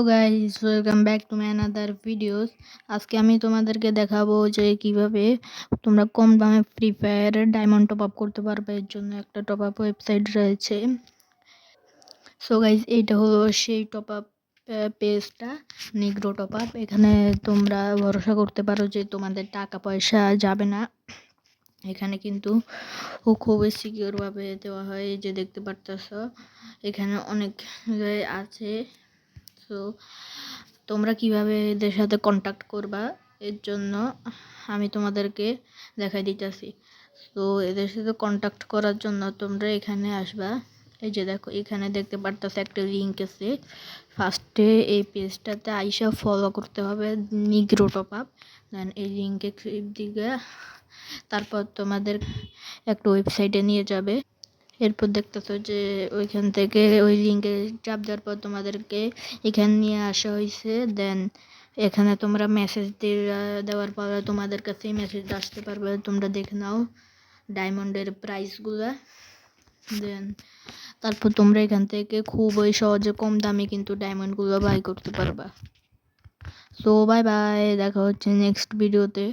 Hello guys welcome back to my another videos আজকে আমি তোমাদেরকে দেখাবো যে কীভাবে তোমরা কম দামে ফ্রি ফায়ারে ডায়মন্ড টপ আপ করতে পারবে। এর জন্য একটা টপ আপ ওয়েবসাইট রয়েছে। সো গাইস এইটা হলো সেই টপ আপ পেজটা নিগ্রো টপ আপ এখানে তোমরা ভরসা করতে পারো যে তোমাদের টাকা পয়সা যাবে না। এখানে কিন্তু ও খুবই সিকিউরভাবে দেওয়া হয় যে দেখতে পারতেছ। এখানে অনেক আছে। তো তোমরা কীভাবে এদের সাথে কন্ট্যাক্ট করবা? এর জন্য আমি তোমাদেরকে দেখাই দিতেছি। তো এদের সাথে কন্ট্যাক্ট করার জন্য তোমরা এখানে আসবা। এই যে দেখো, এখানে দেখতে পারতেছে একটা লিঙ্ক আছে। ফার্স্টে এই পেজটাতে আইসা ফলো করতে হবে নিগ্রো টপ আপ দেন এই লিঙ্কে দিকে তারপর তোমাদের একটা ওয়েবসাইটে নিয়ে যাবে। এরপর দেখতেছো যে ওইখান থেকে ওই লিঙ্কে চাপ দেওয়ার পর তোমাদেরকে এখানে নিয়ে আসা হয়েছে দেন এখানে তোমরা মেসেজ দেওয়ার পর তোমাদের কাছে মেসেজ আসতে পারবে। তোমরা দেখে নাও ডায়মন্ডের প্রাইসগুলো দেন তারপর তোমরা এখান থেকে খুবই সহজে কম দামে কিন্তু ডায়মন্ডগুলো বাই করতে পারবা। সো বাই বাই দেখা হচ্ছে নেক্সট ভিডিওতে